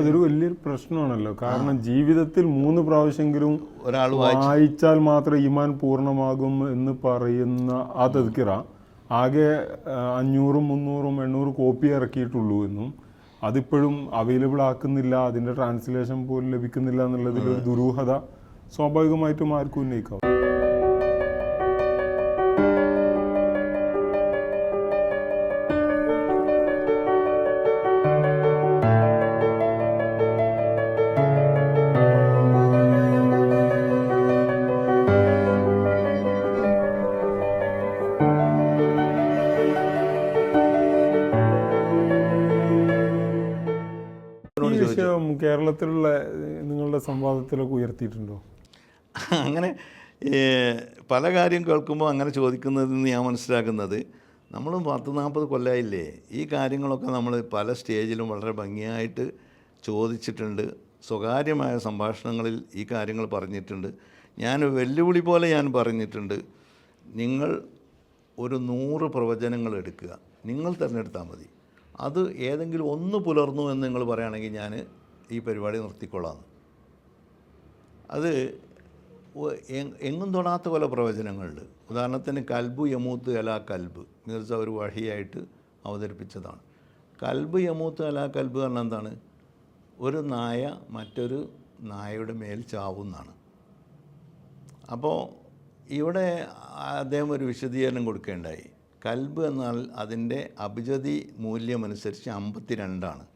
അതൊരു വലിയൊരു പ്രശ്നമാണല്ലോ. കാരണം ജീവിതത്തിൽ മൂന്ന് പ്രാവശ്യമെങ്കിലും ഒരാൾ വായിച്ചാൽ മാത്രം ഈമാൻ പൂർണമാകും എന്ന് പറയുന്ന ആ തെക്കിറ ആകെ അഞ്ഞൂറും മുന്നൂറും എണ്ണൂറ് കോപ്പി ഇറക്കിയിട്ടുള്ളൂ എന്നും. അതിപ്പോഴും അവൈലബിൾ ആക്കുന്നില്ല അതിന്റെ ട്രാൻസ്ലേഷൻ പോലും ലഭിക്കുന്നില്ല എന്നുള്ളതിൽ ഒരു ദുരൂഹത സ്വാഭാവികമായിട്ടും ആർക്കും ഉന്നയിക്കാം. സംവാദത്തിലൊക്കെ ഉയർത്തിയിട്ടുണ്ടോ? അങ്ങനെ പല കാര്യം കേൾക്കുമ്പോൾ അങ്ങനെ ചോദിക്കുന്നതിൽ നിന്ന് ഞാൻ മനസ്സിലാക്കുന്നത് നമ്മൾ പത്ത് നാൽപ്പത് കൊല്ലമായില്ലേ ഈ കാര്യങ്ങളൊക്കെ നമ്മൾ പല സ്റ്റേജിലും വളരെ ഭംഗിയായിട്ട് ചോദിച്ചിട്ടുണ്ട്. സ്വകാര്യമായ സംഭാഷണങ്ങളിൽ ഈ കാര്യങ്ങൾ പറഞ്ഞിട്ടുണ്ട്. ഞാൻ വെല്ലുവിളി പോലെ ഞാൻ പറഞ്ഞിട്ടുണ്ട്. നിങ്ങൾ ഒരു നൂറ് പ്രവചനങ്ങൾ എടുക്കുക. നിങ്ങൾ തിരഞ്ഞെടുത്താൽ മതി. അത് ഏതെങ്കിലും ഒന്ന് പുലർന്നു എന്ന് നിങ്ങൾ പറയുകയാണെങ്കിൽ ഞാൻ ഈ പരിപാടി നിർത്തിക്കൊള്ളാം. അത് എങ്ങും തൊടാത്ത പല പ്രവചനങ്ങളുണ്ട്. ഉദാഹരണത്തിന് കൽബു യമൂത്ത് അല കൽബ്. മിർസ ഒരു വഴിയായിട്ട് അവതരിപ്പിച്ചതാണ്. കൽബ് യമൂത്ത് അല കൽബ് പറഞ്ഞാൽ എന്താണ്? ഒരു നായ മറ്റൊരു നായയുടെ മേൽ ചാവുന്നതാണ്. അപ്പോൾ ഇവിടെ അദ്ദേഹം ഒരു വിശദീകരണം കൊടുക്കേണ്ടായി. കൽബ് എന്നാൽ അതിന്റെ അഭിജതി മൂല്യമനുസരിച്ച് അമ്പത്തി രണ്ടാണ്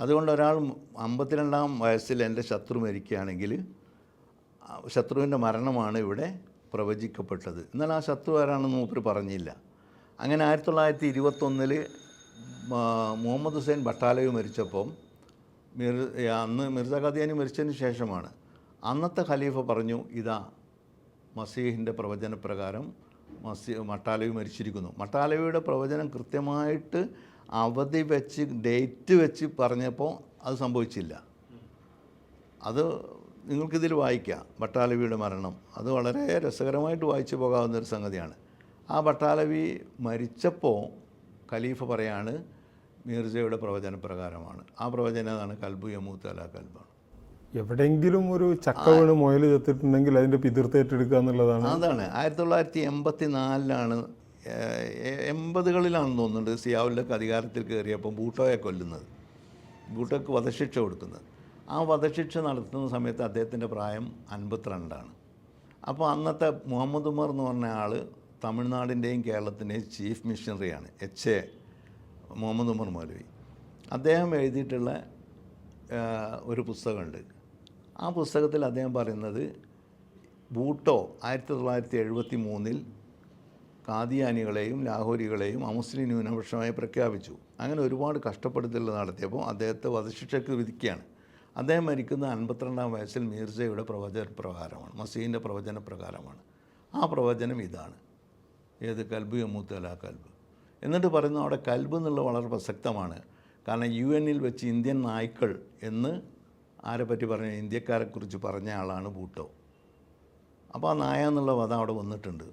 അതുകൊണ്ട് ഒരാൾ അമ്പത്തിരണ്ടാം വയസ്സിൽ എന്റെ ശത്രു മരിക്കുകയാണെങ്കിൽ ശത്രുവിന്റെ മരണമാണ് ഇവിടെ പ്രവചിക്കപ്പെട്ടത്. എന്നാൽ ആ ശത്രു ആരാണെന്ന് മൂപ്പർ പറഞ്ഞില്ല. അങ്ങനെ ആയിരത്തി തൊള്ളായിരത്തി ഇരുപത്തൊന്നിൽ മുഹമ്മദ് ഹുസൈൻ ബട്ടാലവി മരിച്ചപ്പം മിർ അന്ന് മിർസ ഖാദിയാനി മരിച്ചതിന് ശേഷമാണ്. അന്നത്തെ ഖലീഫ പറഞ്ഞു ഇതാ മസീഹിന്റെ പ്രവചനപ്രകാരം മസീ മട്ടാലവി മരിച്ചിരിക്കുന്നു. മട്ടാലവിയുടെ പ്രവചനം കൃത്യമായിട്ട് അവധി വെച്ച് ഡേറ്റ് വെച്ച് പറഞ്ഞപ്പോൾ അത് സംഭവിച്ചില്ല. അത് നിങ്ങൾക്കിതിൽ വായിക്കാം. ഭട്ടാലവിയുടെ മരണം. അത് വളരെ രസകരമായിട്ട് വായിച്ചു പോകാവുന്ന ഒരു സംഗതിയാണ്. ആ ഭട്ടാലവി മരിച്ചപ്പോൾ ഖലീഫ പറയാണ് മീർജയുടെ പ്രവചനപ്രകാരമാണ്. ആ പ്രവചനം ഏതാണ്? കൽബു യമൂത്ത് അല കൽബാണ്. എവിടെയെങ്കിലും ഒരു ചക്ക വീണ് മുയൽ ചത്തിട്ടുണ്ടെങ്കിൽ അതിന്റെ പിതൃത്ത് ഏറ്റെടുക്കുക എന്നുള്ളതാണ്. അതാണ്. ആയിരത്തി തൊള്ളായിരത്തി എൺപത്തി നാലിലാണ് എൺപതുകളിലാണെന്ന് തോന്നുന്നുണ്ട് സിയാവുല്ലക്ക് അധികാരത്തിൽ കയറിയപ്പോൾ ബൂട്ടോയെ കൊല്ലുന്നത്. ബൂട്ടോക്ക് വധശിക്ഷ കൊടുക്കുന്നത്. ആ വധശിക്ഷ നടത്തുന്ന സമയത്ത് അദ്ദേഹത്തിന്റെ പ്രായം അൻപത്തിരണ്ടാണ്. അപ്പോൾ അന്നത്തെ മുഹമ്മദ് ഉമർ എന്ന് പറഞ്ഞ ആൾ തമിഴ്നാടിന്റെയും കേരളത്തിന്റെയും ചീഫ് മിഷണറിയാണ് എച്ച്. എ. മുഹമ്മദ് ഉമർ മൗലവി. അദ്ദേഹം എഴുതിയിട്ടുള്ള ഒരു പുസ്തകമുണ്ട്. ആ പുസ്തകത്തിൽ അദ്ദേഹം പറയുന്നത് ബൂട്ടോ ആയിരത്തി തൊള്ളായിരത്തി എഴുപത്തി മൂന്നിൽ കാദിയാനികളെയും ലാഹോരികളെയും അമുസ്ലിം ന്യൂനപക്ഷമായി പ്രഖ്യാപിച്ചു. അങ്ങനെ ഒരുപാട് കഷ്ടപ്പെടുത്തൽ നടത്തിയപ്പോൾ അദ്ദേഹത്തെ വധശിക്ഷയ്ക്ക് വിധിക്കുകയാണ്. അദ്ദേഹം മരിക്കുന്ന അൻപത്തിരണ്ടാം വയസ്സിൽ മീർസയുടെ പ്രവചന പ്രകാരമാണ് മസീന്റെ പ്രവചന പ്രകാരമാണ്. ആ പ്രവചനം ഇതാണ്. ഏത് കൽബ് യമൂത്ത് അല കൽബ്. എന്നിട്ട് പറയുന്നു അവിടെ കൽബ് എന്നുള്ളത് വളരെ പ്രസക്തമാണ്. കാരണം യു എന്നിൽ വെച്ച് ഇന്ത്യൻ നായ്ക്കൾ എന്ന് ആരെ പറ്റി പറഞ്ഞ? ഇന്ത്യക്കാരെക്കുറിച്ച് പറഞ്ഞ ആളാണ് ബൂട്ടോ അപ്പോൾ ആ നായ എന്നുള്ള വധം അവിടെ വന്നിട്ടുണ്ട്.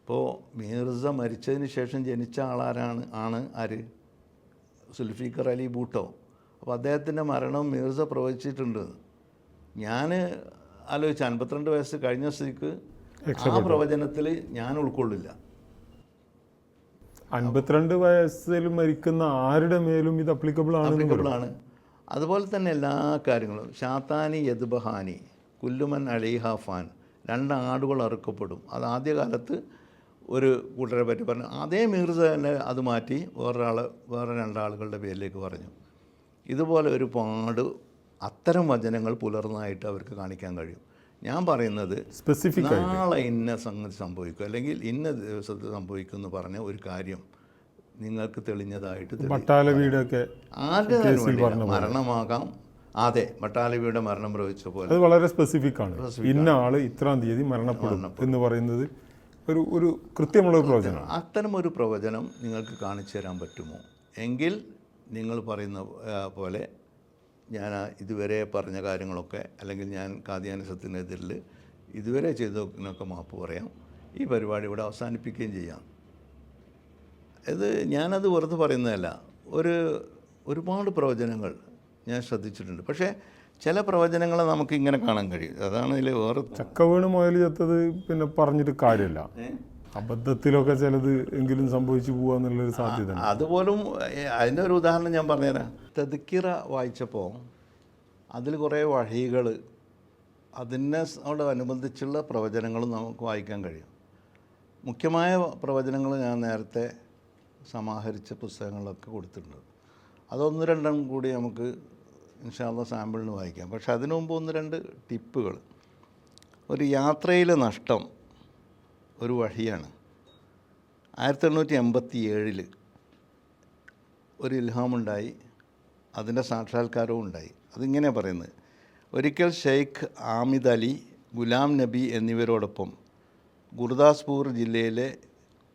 ഇപ്പോൾ മീർസ മരിച്ചതിന് ശേഷം ജനിച്ച ആളാരാണ് ആണ് ആര്? സുൽഫീഖർ അലി ബൂട്ടോ അപ്പോൾ അദ്ദേഹത്തിന്റെ മരണം മീർസ പ്രവചിച്ചിട്ടുണ്ട്. ഞാൻ ആലോചിച്ചു അൻപത്തിരണ്ട് വയസ്സ് കഴിഞ്ഞ സ്ഥിതിക്ക് ആ പ്രവചനത്തിൽ ഞാൻ ഉൾക്കൊള്ളില്ല. അൻപത്തിരണ്ട് വയസ്സിൽ മരിക്കുന്ന ആരുടെ മേലും ഇത് അപ്ലിക്കബിൾ ആണ് ആണ്. അതുപോലെ തന്നെ എല്ലാ കാര്യങ്ങളും. ഷാത്താനി യദ്ബഹാനി കുല്ലുമൻ അലീഹ ഫാൻ രണ്ട് ആടുകൾ അറുക്കപ്പെടും. അത് ആദ്യകാലത്ത് ഒരു കൂട്ടരെ പറ്റി പറഞ്ഞു. അതേ മീർസ തന്നെ അത് മാറ്റി വേറൊരാൾ വേറെ രണ്ടാളുകളുടെ പേരിലേക്ക് പറഞ്ഞു. ഇതുപോലെ ഒരുപാട് അത്തരം വചനങ്ങൾ പുലർന്നായിട്ട് അവർക്ക് കാണിക്കാൻ കഴിയും. ഞാൻ പറയുന്നത് സ്പെസിഫിക് നാളെ ഇന്ന സംഗതി സംഭവിക്കും അല്ലെങ്കിൽ ഇന്ന ദിവസത്തിൽ സംഭവിക്കും എന്ന് പറഞ്ഞ ഒരു കാര്യം നിങ്ങൾക്ക് തെളിഞ്ഞതായിട്ട് പട്ടാല വീടൊക്കെ ആരുടെ മരണമാകാം. അതെ മട്ടാലവിയുടെ മരണം പ്രവചിച്ച പോലെ. അത് വളരെ സ്പെസിഫിക് ആണ്. ഇന്ന ആൾ ഇത്രാം തീയതി മരണപ്പെടും എന്ന് പറയുന്നത് ഒരു ഒരു കൃത്യമുള്ള പ്രവചനം പ്രവചനമാണ്. അത്തരം ഒരു പ്രവചനം നിങ്ങൾക്ക് കാണിച്ചു തരാൻ പറ്റുമോ? എങ്കിൽ നിങ്ങൾ പറയുന്ന പോലെ ഞാൻ ഇതുവരെ പറഞ്ഞ കാര്യങ്ങളൊക്കെ അല്ലെങ്കിൽ ഞാൻ കാദ്യാനിസത്തിനെതിരിൽ ഇതുവരെ ചെയ്തതിനൊക്കെ മാപ്പ് പറയാം. ഈ പരിപാടി ഇവിടെ അവസാനിപ്പിക്കുകയും ചെയ്യാം. ഇത് ഞാനത് വെറുതെ പറയുന്നതല്ല. ഒരു ഒരുപാട് പ്രവചനങ്ങൾ ഞാൻ ശ്രദ്ധിച്ചിട്ടുണ്ട്. പക്ഷേ ചില പ്രവചനങ്ങൾ നമുക്ക് ഇങ്ങനെ കാണാൻ കഴിയും. അതാണ് ഇതിൽ വേറെ ചക്ക വീണ് മുതൽ ചത്തത് പിന്നെ പറഞ്ഞിട്ട് കാര്യമില്ല. അബദ്ധത്തിലൊക്കെ ചിലത് എങ്കിലും സംഭവിച്ചു പോവാന്നുള്ളൊരു സാധ്യത. അതുപോലും അതിന്റെ ഒരു ഉദാഹരണം ഞാൻ പറഞ്ഞുതരാം. തെതുക്കിറ വായിച്ചപ്പോൾ അതിൽ കുറേ വഴികൾ അതിനോടനുബന്ധിച്ചുള്ള പ്രവചനങ്ങളും നമുക്ക് വായിക്കാൻ കഴിയും. മുഖ്യമായ പ്രവചനങ്ങൾ ഞാൻ നേരത്തെ സമാഹരിച്ച പുസ്തകങ്ങളിലൊക്കെ കൊടുത്തിട്ടുണ്ട്. അതൊന്ന് രണ്ടും കൂടി നമുക്ക് ഇൻഷാല്ല സാമ്പിളിന് വായിക്കാം. പക്ഷെ അതിനു മുമ്പ് ഒന്ന് രണ്ട് ടിപ്പുകൾ. ഒരു യാത്രയിലെ നഷ്ടം ഒരു വഴിയാണ്. ആയിരത്തി എണ്ണൂറ്റി എൺപത്തി ഏഴിൽ ഒരു ഇൽഹാമുണ്ടായി അതിന്റെ സാക്ഷാത്കാരവും ഉണ്ടായി. അതിങ്ങനെ പറയുന്നത്. ഒരിക്കൽ ഷെയ്ഖ് ആമിദ് അലി ഗുലാം നബി എന്നിവരോടൊപ്പം ഗുർദാസ്പൂർ ജില്ലയിലെ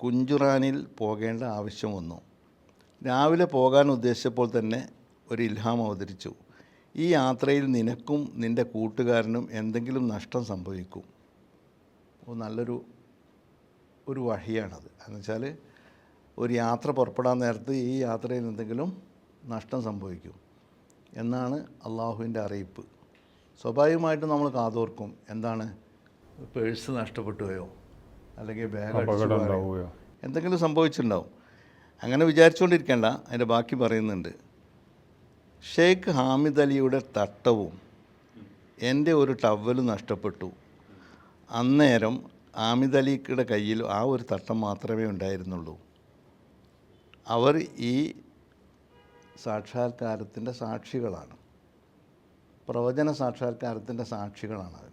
കുഞ്ചുറാനിൽ പോകേണ്ട ആവശ്യം വന്നു. രാവിലെ പോകാൻ ഉദ്ദേശിച്ചപ്പോൾ തന്നെ ഒരു ഇൽഹാം അവതരിച്ചു. ഈ യാത്രയിൽ നിനക്കും നിന്റെ കൂട്ടുകാരനും എന്തെങ്കിലും നഷ്ടം സംഭവിക്കും. നല്ലൊരു ഒരു വഴിയാണത്. എന്ന് വെച്ചാൽ ഒരു യാത്ര പുറപ്പെടാൻ നേരത്ത് ഈ യാത്രയിൽ എന്തെങ്കിലും നഷ്ടം സംഭവിക്കും എന്നാണ് അള്ളാഹുവിന്റെ അറിയിപ്പ്. സ്വാഭാവികമായിട്ടും നമ്മൾ കാതോർക്കും എന്താണ് പേഴ്സ് നഷ്ടപ്പെട്ടുപോയോ അല്ലെങ്കിൽ ബാഗ്? എന്തെങ്കിലും സംഭവിച്ചിട്ടുണ്ടാവും. അങ്ങനെ വിചാരിച്ചുകൊണ്ടിരിക്കേണ്ട അതിന്റെ ബാക്കി പറയുന്നുണ്ട്. ഷെയ്ഖ് ഹാമിദ് അലിയുടെ തട്ടവും എന്റെ ഒരു ടവലും നഷ്ടപ്പെട്ടു. അന്നേരം ഹാമിദ് അലീഖയുടെ കയ്യിൽ ആ ഒരു തട്ടം മാത്രമേ ഉണ്ടായിരുന്നുള്ളൂ. അവർ ഈ സാക്ഷാത്കാരത്തിന്റെ സാക്ഷികളാണ്. പ്രവചന സാക്ഷാത്കാരത്തിന്റെ സാക്ഷികളാണ് അവർ.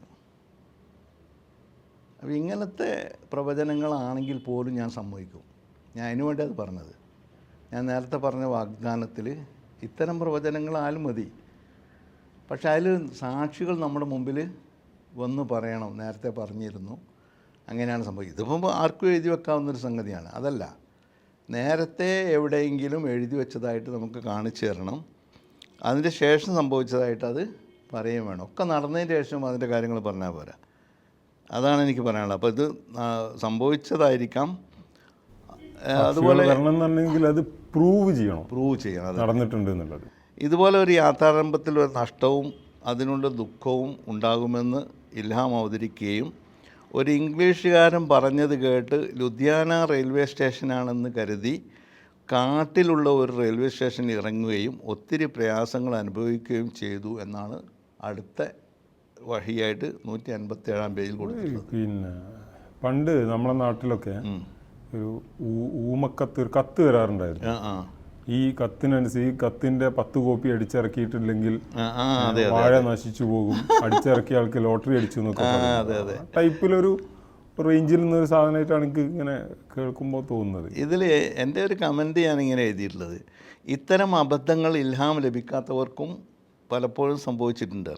അപ്പോൾ ഇങ്ങനത്തെ പ്രവചനങ്ങളാണെങ്കിൽ പോലും ഞാൻ സമ്മതിക്കും. ഞാൻ അതിനു വേണ്ടി അത് പറഞ്ഞത്. ഞാൻ നേരത്തെ പറഞ്ഞ വാഗ്ദാനത്തിൽ ഇത്തരം പ്രവചനങ്ങളാലും മതി. പക്ഷെ അതിൽ സാക്ഷികൾ നമ്മുടെ മുമ്പിൽ വന്ന് പറയണം. നേരത്തെ പറഞ്ഞിരുന്നു. അങ്ങനെയാണ് സംഭവിച്ചത് ഇതിപ്പോൾ ആർക്കും എഴുതി വെക്കാവുന്നൊരു സംഗതിയാണ്. അതല്ല നേരത്തെ എവിടെയെങ്കിലും എഴുതി വെച്ചതായിട്ട് നമുക്ക് കാണിച്ചു തരണം. അതിന്റെ ശേഷം സംഭവിച്ചതായിട്ട് അത് പറയുകയും വേണം. ഒക്കെ നടന്നതിന് ശേഷം അതിന്റെ കാര്യങ്ങൾ പറഞ്ഞാൽ പോരാ. അതാണ് എനിക്ക് പറയാനുള്ളത്. അപ്പോൾ ഇത് സംഭവിച്ചതായിരിക്കാം. അതുപോലെ അത് പ്രൂവ് ചെയ്യണം. പ്രൂവ് ചെയ്യണം നടന്നിട്ടുണ്ട് എന്നുള്ളത്. ഇതുപോലെ ഒരു യാത്രാരംഭത്തിൽ ഒരു നഷ്ടവും അതിനുള്ള ദുഃഖവും ഉണ്ടാകുമെന്ന് ഇൽഹാം അവതരിക്കുകയും ഒരു ഇംഗ്ലീഷുകാരൻ പറഞ്ഞത് കേട്ട് ലുധിയാന റെയിൽവേ സ്റ്റേഷനാണെന്ന് കരുതി കാട്ടിലുള്ള ഒരു റെയിൽവേ സ്റ്റേഷനിൽ ഇറങ്ങുകയും ഒത്തിരി പ്രയാസങ്ങൾ അനുഭവിക്കുകയും ചെയ്തു എന്നാണ് അടുത്ത വഴിയായിട്ട് നൂറ്റി അൻപത്തി ഏഴാം പേജിൽ കൊടുക്കുന്നത് പിന്നെ പണ്ട് നമ്മളെ നാട്ടിലൊക്കെ ഒരു ഊമക്കത്ത് ഒരു കത്ത് വരാറുണ്ടായിരുന്നു. ആ കത്തിനനുസരിച്ച് ഈ കത്തിന്റെ പത്ത് കോപ്പി അടിച്ചിറക്കിയിട്ടില്ലെങ്കിൽ വാഴ നശിച്ചു പോകും. അടിച്ചിറക്കിയ ആൾക്ക് ലോട്ടറി അടിച്ചു എന്നൊക്കെ ടൈപ്പിലൊരു റേഞ്ചിൽ നിന്നൊരു സാധനമായിട്ടാണ് എനിക്ക് ഇങ്ങനെ കേൾക്കുമ്പോൾ തോന്നുന്നത്. ഇതിൽ എന്റെ ഒരു കമന്റ് ഇങ്ങനെ എഴുതിയിട്ടുള്ളത്. ഇത്തരം അബദ്ധങ്ങൾ ഇൽഹാം ലഭിക്കാത്തവർക്കും പലപ്പോഴും സംഭവിച്ചിട്ടുണ്ട്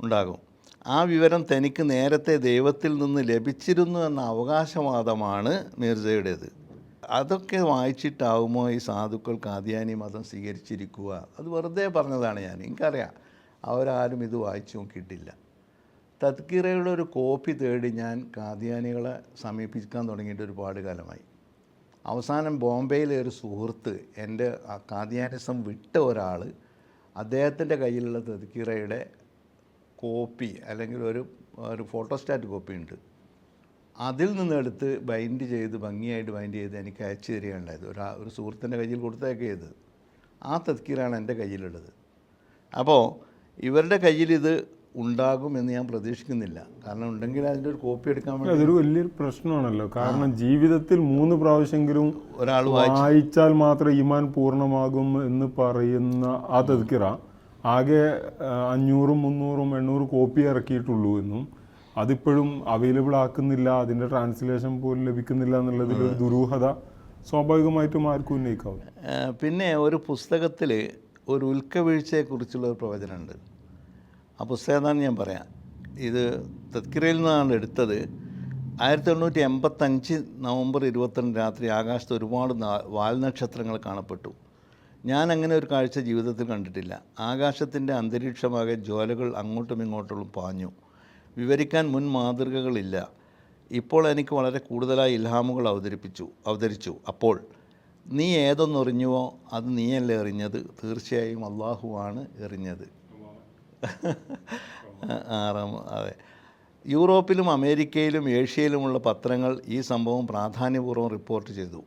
ഉണ്ടാകും. ആ വിവരം തനിക്ക് നേരത്തെ ദൈവത്തിൽ നിന്ന് ലഭിച്ചിരുന്നു എന്ന അവകാശവാദമാണ് മിർസയുടേത്. അതൊക്കെ വായിച്ചിട്ടാവുമോ ഈ സാധുക്കൾ കാദ്യാനി മതം സ്വീകരിച്ചിരിക്കുക? അത് വെറുതെ പറഞ്ഞതാണ് ഞാൻ. എനിക്കറിയാം. അവരാരും ഇത് വായിച്ചു നോക്കിയിട്ടില്ല. തത്കീറയുടെ ഒരു കോപ്പി തേടി ഞാൻ കാദ്യാനികളെ സമീപിക്കാൻ തുടങ്ങിയിട്ട് ഒരുപാട് കാലമായി. അവസാനം ബോംബെയിലെ ഒരു സുഹൃത്ത് എന്റെ ആ കാദ്യാനിസം വിട്ട ഒരാൾ അദ്ദേഹത്തിന്റെ കയ്യിലുള്ള തത്കീറയുടെ കോപ്പി അല്ലെങ്കിൽ ഒരു ഒരു ഫോട്ടോസ്റ്റാറ്റ് കോപ്പി ഉണ്ട്. അതിൽ നിന്നെടുത്ത് ബൈൻഡ് ചെയ്ത് ഭംഗിയായിട്ട് ബൈൻഡ് ചെയ്ത് എനിക്ക് അയച്ചു തരികയുണ്ടായത് ഒരു ഒരു സുഹൃത്തിന്റെ കയ്യിൽ കൊടുത്തേക്ക് ചെയ്ത് ആ തസ്കീറാണ് എന്റെ കയ്യിലുള്ളത്. അപ്പോൾ ഇവരുടെ കയ്യിൽ ഇത് ഉണ്ടാകുമെന്ന് ഞാൻ പ്രതീക്ഷിക്കുന്നില്ല. കാരണം ഉണ്ടെങ്കിൽ അതിന്റെ ഒരു കോപ്പി എടുക്കാൻ വേണ്ടി അതൊരു വലിയൊരു പ്രശ്നമാണല്ലോ. കാരണം ജീവിതത്തിൽ മൂന്ന് പ്രാവശ്യമെങ്കിലും ഒരാൾ വായിച്ചാൽ മാത്രം ഈമാൻ പൂർണമാകും എന്ന് പറയുന്ന ആ തദ്ക്കിറ ആകെ അഞ്ഞൂറും മുന്നൂറും എണ്ണൂറ് കോപ്പി ഇറക്കിയിട്ടുള്ളൂ എന്നും അതിപ്പോഴും അവൈലബിൾ ആക്കുന്നില്ല അതിന്റെ ട്രാൻസ്ലേഷൻ പോലും ലഭിക്കുന്നില്ല എന്നുള്ളതിൽ ഒരു ദുരൂഹത സ്വാഭാവികമായിട്ടും ആർക്കും ഉന്നയിക്കാവും. പിന്നെ ഒരു പുസ്തകത്തിൽ ഒരു ഉൽക്ക ഉൽക്കവീഴ്ചയെക്കുറിച്ചുള്ള ഒരു പ്രവചനമുണ്ട്. ആ പുസ്തകം എന്നാണ് ഞാൻ പറയാം. ഇത് തത്കിരയിൽ നിന്നാണ് എടുത്തത്. ആയിരത്തി എണ്ണൂറ്റി എൺപത്തഞ്ച് നവംബർ ഇരുപത്തിരണ്ട് രാത്രി ആകാശത്ത് ഒരുപാട് വാൽനക്ഷത്രങ്ങൾ കാണപ്പെട്ടു. ഞാൻ അങ്ങനെ ഒരു കാഴ്ച ജീവിതത്തിൽ കണ്ടിട്ടില്ല. ആകാശത്തിന്റെ അന്തരീക്ഷമാകെ ജ്വാലകൾ അങ്ങോട്ടും ഇങ്ങോട്ടും പാഞ്ഞു. വിവരിക്കാൻ മുൻ മാതൃകകളില്ല. ഇപ്പോൾ എനിക്ക് വളരെ കൂടുതലായി ഇൽഹാമുകൾ അവതരിപ്പിച്ചു അവതരിച്ചു. അപ്പോൾ നീ ഏതൊന്നെറിഞ്ഞുവോ അത് നീയല്ലേ എറിഞ്ഞത്? തീർച്ചയായും അള്ളാഹുവാണ് എറിഞ്ഞത്. ആറാം അതെ. യൂറോപ്പിലും അമേരിക്കയിലും ഏഷ്യയിലുമുള്ള പത്രങ്ങൾ ഈ സംഭവം പ്രാധാന്യപൂർവം റിപ്പോർട്ട് ചെയ്തു.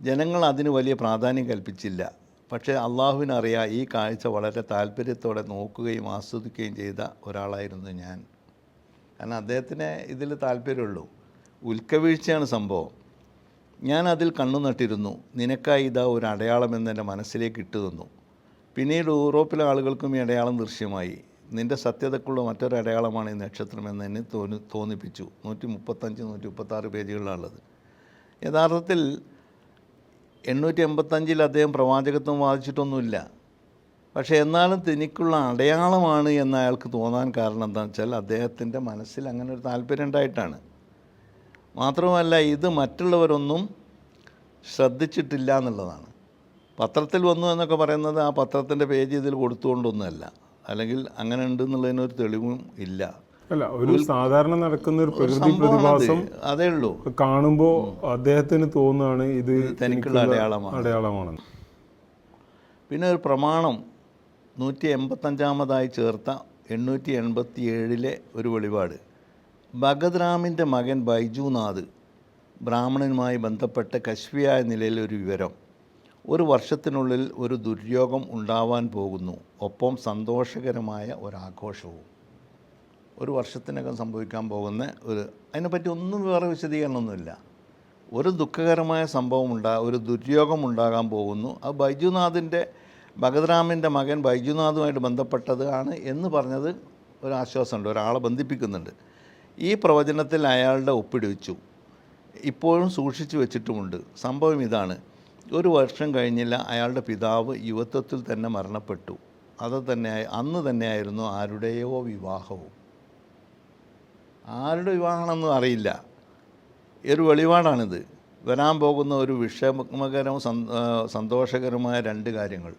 ജനങ്ങൾ അതിന് വലിയ പ്രാധാന്യം കൽപ്പിച്ചില്ല. പക്ഷേ അള്ളാഹുവിനറിയാം ഈ കാഴ്ച വളരെ താല്പര്യത്തോടെ നോക്കുകയും ആസ്വദിക്കുകയും ചെയ്ത ഒരാളായിരുന്നു ഞാൻ. കാരണം അദ്ദേഹത്തിന് ഇതിൽ താല്പര്യമുള്ളൂ. ഉൽക്കവീഴ്ചയാണ് സംഭവം. ഞാൻ അതിൽ കണ്ണു നട്ടിരുന്നു. നിനക്കായി ഇതാ ഒരു അടയാളം എന്ന് എന്റെ മനസ്സിലേക്ക് ഇട്ടു തന്നു. പിന്നീട് യൂറോപ്പിലെ ആളുകൾക്കും ഈ അടയാളം ദൃശ്യമായി. നിന്റെ സത്യതക്കുള്ള മറ്റൊരു അടയാളമാണ് ഈ നക്ഷത്രം എന്ന് എന്നെ തോന്നി തോന്നിപ്പിച്ചു. നൂറ്റി മുപ്പത്തഞ്ച് നൂറ്റി മുപ്പത്താറ് പേജുകളിലാണുള്ളത്. യഥാർത്ഥത്തിൽ എണ്ണൂറ്റി എൺപത്തഞ്ചിൽ അദ്ദേഹം പ്രവാചകത്വം വാദിച്ചിട്ടൊന്നുമില്ല. പക്ഷേ എന്നാലും തനിക്കുള്ള അടയാളമാണ് എന്ന് അയാൾക്ക് തോന്നാൻ കാരണം എന്താണെന്ന് വെച്ചാൽ അദ്ദേഹത്തിന്റെ മനസ്സിൽ അങ്ങനെ ഒരു താല്പര്യം ഉണ്ടായിട്ടാണ്. മാത്രമല്ല ഇത് മറ്റുള്ളവരൊന്നും ശ്രദ്ധിച്ചിട്ടില്ല എന്നുള്ളതാണ്. പത്രത്തിൽ വന്നു എന്നൊക്കെ പറയുന്നത് ആ പത്രത്തിന്റെ പേജ് ഇതിൽ കൊടുത്തുകൊണ്ടൊന്നുമല്ല. അല്ലെങ്കിൽ അങ്ങനെ ഉണ്ട് എന്നുള്ളതിനൊരു തെളിവും ഇല്ല. അല്ല ഒരു സാധാരണ നടക്കുന്ന ഒരു പ്രകൃതി പ്രതിഭാസം അതേ ഉള്ളൂ. കാണുമ്പോൾ അദ്ദേഹത്തിന് തോന്നുകയാണ് ഇത് തനിക്കുള്ള അടയാളമാണ്. അടയാളമാണെന്ന്. പിന്നെ ഒരു പ്രമാണം നൂറ്റി എൺപത്തഞ്ചാമതായി ചേർത്ത എണ്ണൂറ്റി എൺപത്തി ഏഴിലെ ഒരു വെളിപാട്. ഭഗത് റാമിന്റെ മകൻ ബൈജുനാഥ് ബ്രാഹ്മണനുമായി ബന്ധപ്പെട്ട കശ്വിയായ നിലയിൽ ഒരു വിവരം. ഒരു വർഷത്തിനുള്ളിൽ ഒരു ദുര്യോഗം ഉണ്ടാവാൻ പോകുന്നു. ഒപ്പം സന്തോഷകരമായ ഒരാഘോഷവും. ഒരു വർഷത്തിനകം സംഭവിക്കാൻ പോകുന്ന ഒരു അതിനെപ്പറ്റി ഒന്നും വേറെ വിശദീകരണമൊന്നുമില്ല. ഒരു ദുഃഖകരമായ സംഭവം ഉണ്ടാ ഒരു ദുര്യോഗം ഉണ്ടാകാൻ പോകുന്നു. അത് ബൈജുനാഥിന്റെ ഭഗതരാമന്റെ മകൻ ബൈജുനാഥുമായിട്ട് ബന്ധപ്പെട്ടത് ആണ് എന്ന് പറഞ്ഞത് ഒരു ആശ്വാസമുണ്ട് ഒരാളെ ബന്ധിപ്പിക്കുന്നുണ്ട്. ഈ പ്രവചനത്തിൽ അയാളുടെ ഒപ്പിടിച്ചു ഇപ്പോഴും സൂക്ഷിച്ചു വെച്ചിട്ടുമുണ്ട്. സംഭവം ഇതാണ്. ഒരു വർഷം കഴിഞ്ഞില്ല അയാളുടെ പിതാവ് യുവത്വത്തിൽ തന്നെ മരണപ്പെട്ടു. അത് തന്നെ അന്ന് തന്നെയായിരുന്നു ആരുടെയോ വിവാഹവും. ആരുടെ വിവാഹമാണെന്നും അറിയില്ല. ഒരു വെളിപാടാണിത്. വരാൻ പോകുന്ന ഒരു വിഷമകരവും സന്തോഷകരമായ രണ്ട് കാര്യങ്ങൾ.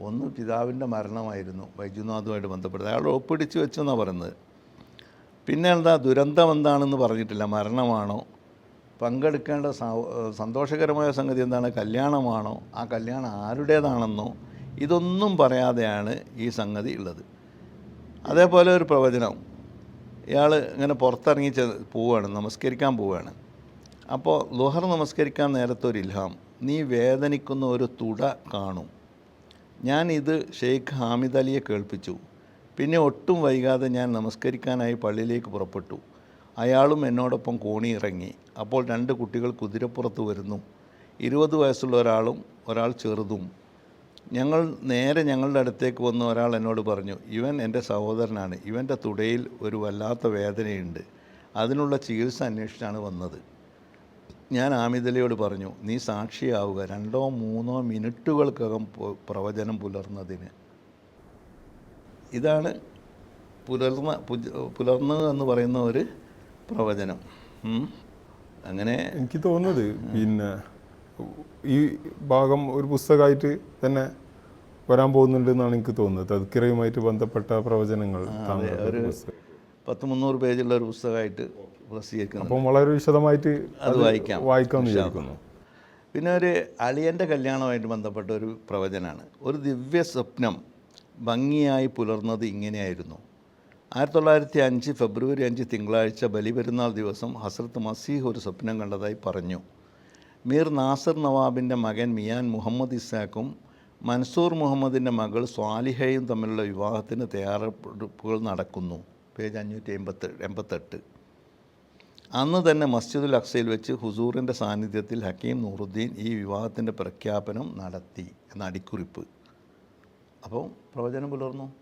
ഒന്ന് പിതാവിന്റെ മരണമായിരുന്നു. വൈദ്യുനാഥുമായിട്ട് ബന്ധപ്പെട്ടത്. അയാൾ ഒപ്പിടിച്ച് വെച്ചെന്നാണ് പറയുന്നത്. പിന്നെ എന്താ ദുരന്തം എന്താണെന്ന് പറഞ്ഞിട്ടില്ല. മരണമാണോ? പങ്കെടുക്കേണ്ട സന്തോഷകരമായ സംഗതി എന്താണ്? കല്യാണമാണോ? ആ കല്യാണം ആരുടേതാണെന്നോ? ഇതൊന്നും പറയാതെയാണ് ഈ സംഗതി ഉള്ളത്. അതേപോലെ ഒരു പ്രവചനം. ഇയാൾ ഇങ്ങനെ പുറത്തിറങ്ങി പോവുകയാണ് നമസ്കരിക്കാൻ പോവുകയാണ് അപ്പോൾ ലുഹർ നമസ്കരിക്കാൻ നേരത്തെ ഒരു ഇൽഹാം നീ വേദനിക്കുന്ന ഒരു തുട കാണും. ഞാൻ ഇത് ഷെയ്ഖ് ഹാമിദ് അലിയെ കേൾപ്പിച്ചു. പിന്നെ ഒട്ടും വൈകാതെ ഞാൻ നമസ്കരിക്കാനായി പള്ളിയിലേക്ക് പുറപ്പെട്ടു. അയാളും എന്നോടൊപ്പം കോണി ഇറങ്ങി അപ്പോൾ രണ്ട് കുട്ടികൾ കുതിരപ്പുറത്ത് വരുന്നു. ഇരുപത് വയസ്സുള്ള ഒരാളും ഒരാൾ ചെറുതും. ഞങ്ങൾ നേരെ ഞങ്ങളുടെ അടുത്തേക്ക് വന്ന ഒരാൾ എന്നോട് പറഞ്ഞു ഇവൻ എന്റെ സഹോദരനാണ്. ഇവന്റെ തുടയിൽ ഒരു വല്ലാത്ത വേദനയുണ്ട്. അതിനുള്ള ചികിത്സ അന്വേഷിച്ചാണ് വന്നത്. ഞാൻ ആമിദലയോട് പറഞ്ഞു നീ സാക്ഷിയാവുക. രണ്ടോ മൂന്നോ മിനിറ്റുകൾക്കകം പ്രവചനം പുലർന്നതിന്. ഇതാണ് പുലർന്ന പുലർന്നത് പുലർന്നു എന്ന് പറയുന്ന ഒരു പ്രവചനം. അങ്ങനെ എനിക്ക് തോന്നുന്നത് പിന്നെ ഈ ഭാഗം ഒരു പുസ്തകമായിട്ട് തന്നെ വരാൻ പോകുന്നുണ്ട് എന്നാണ് എനിക്ക് തോന്നുന്നത്. തദ്ക്കിറയുമായിട്ട് ബന്ധപ്പെട്ട പ്രവചനങ്ങൾ ഒരു. പത്ത് മുന്നൂറ് പേജുള്ള ഒരു പുസ്തകമായിട്ട് പ്രസിദ്ധീകരിക്കുന്നു അപ്പം വളരെ വിശദമായിട്ട് അത് വായിക്കാം. വായിക്കാമെന്ന് വിചാരിക്കുന്നു. പിന്നെ ഒരു അളിയന്റെ കല്യാണമായിട്ട് ബന്ധപ്പെട്ട ഒരു പ്രവചനമാണ് ഒരു ദിവ്യ സ്വപ്നം ഭംഗിയായി പുലർന്നത് ഇങ്ങനെയായിരുന്നു. ആയിരത്തി തൊള്ളായിരത്തി അഞ്ച് ഫെബ്രുവരി അഞ്ച് തിങ്കളാഴ്ച ബലിപെരുന്നാൾ ദിവസം ഹസ്രത്ത് മസീഹ് ഒരു സ്വപ്നം കണ്ടതായി പറഞ്ഞു. മീർ നാസർ നവാബിന്റെ മകൻ മിയാൻ മുഹമ്മദ് ഇസാഖും മൻസൂർ മുഹമ്മദിന്റെ മകൾ സ്വാലിഹയും തമ്മിലുള്ള വിവാഹത്തിന് തയ്യാറെടുപ്പുകൾ നടക്കുന്നു. പേജ് അഞ്ഞൂറ്റി എൺപത്തി എൺപത്തെട്ട്. അന്ന് തന്നെ മസ്ജിദുൽ അക്സയിൽ വെച്ച് ഹുസൂറിന്റെ സാന്നിധ്യത്തിൽ ഹക്കീം നൂറുദ്ദീൻ ഈ വിവാഹത്തിന്റെ പ്രഖ്യാപനം നടത്തി എന്ന അടിക്കുറിപ്പ്. അപ്പോൾ പ്രവചനം പുലർന്നു.